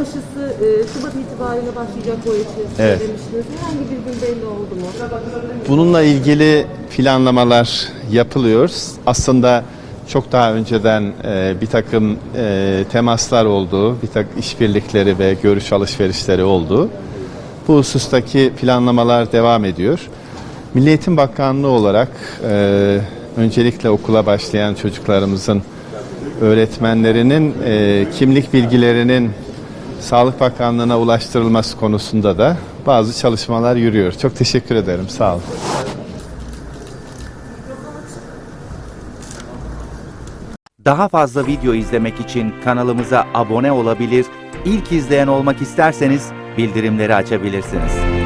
aşısı e, Şubat itibariyle başlayacak bu aşı Evet. söylemiştiniz. Herhangi bir gün belli oldu mu? Bununla ilgili planlamalar yapılıyor. Aslında çok daha önceden e, bir takım e, temaslar oldu, bir takım işbirlikleri ve görüş alışverişleri oldu. Bu husustaki planlamalar devam ediyor. Milli Eğitim Bakanlığı olarak e, öncelikle okula başlayan çocuklarımızın öğretmenlerinin e, kimlik bilgilerinin Sağlık Bakanlığı'na ulaştırılması konusunda da bazı çalışmalar yürüyor. Çok teşekkür ederim. Sağ olun. Daha fazla video izlemek için kanalımıza abone olabilir, ilk izleyen olmak isterseniz bildirimleri açabilirsiniz.